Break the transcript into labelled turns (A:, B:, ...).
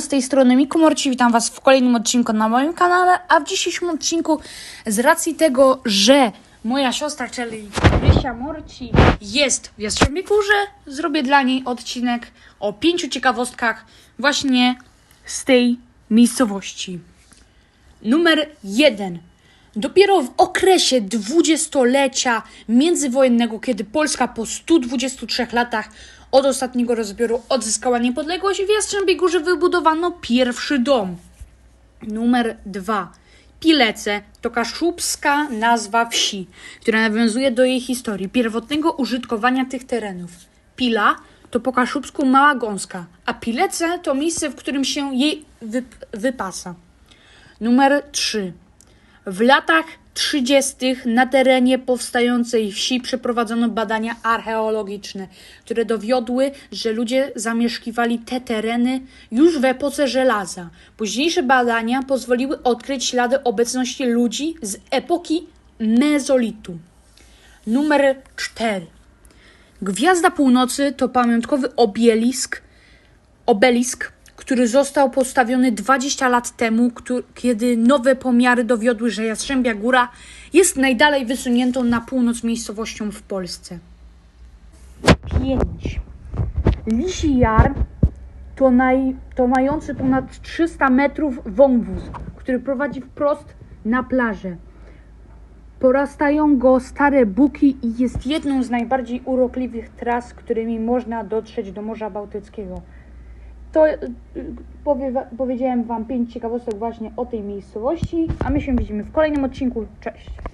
A: Z tej strony Miku Morci, witam Was w kolejnym odcinku na moim kanale, a w dzisiejszym odcinku z racji tego, że moja siostra, czyli Rysia Morci jest w Jastrzębie Górze, zrobię dla niej odcinek o pięciu ciekawostkach właśnie z tej miejscowości. Numer jeden. Dopiero w okresie dwudziestolecia międzywojennego, kiedy Polska po 123 latach od ostatniego rozbioru odzyskała niepodległość, w Jastrzębiej Górze wybudowano pierwszy dom. Numer dwa. Pilece to kaszubska nazwa wsi, która nawiązuje do jej historii, pierwotnego użytkowania tych terenów. Pila to po kaszubsku mała gąska, a Pilece to miejsce, w którym się jej wyp- wypasa. Numer 3. W latach 30. na terenie powstającej wsi przeprowadzono badania archeologiczne, które dowiodły, że ludzie zamieszkiwali te tereny już w epoce żelaza. Późniejsze badania pozwoliły odkryć ślady obecności ludzi z epoki mezolitu. Numer 4. Gwiazda Północy to pamiątkowy obelisk, obelisk, który został postawiony 20 lat temu, któ- kiedy nowe pomiary dowiodły, że Jastrzębia Góra jest najdalej wysuniętą na północ miejscowością w Polsce. 5. Lisi Jar to, naj, to mający ponad 300 metrów wąwóz, który prowadzi wprost na plażę. Porastają go stare buki i jest jedną z najbardziej urokliwych tras, którymi można dotrzeć do Morza Bałtyckiego. To y, powie, powiedziałem Wam pięć ciekawostek właśnie o tej miejscowości, a my się widzimy w kolejnym odcinku. Cześć!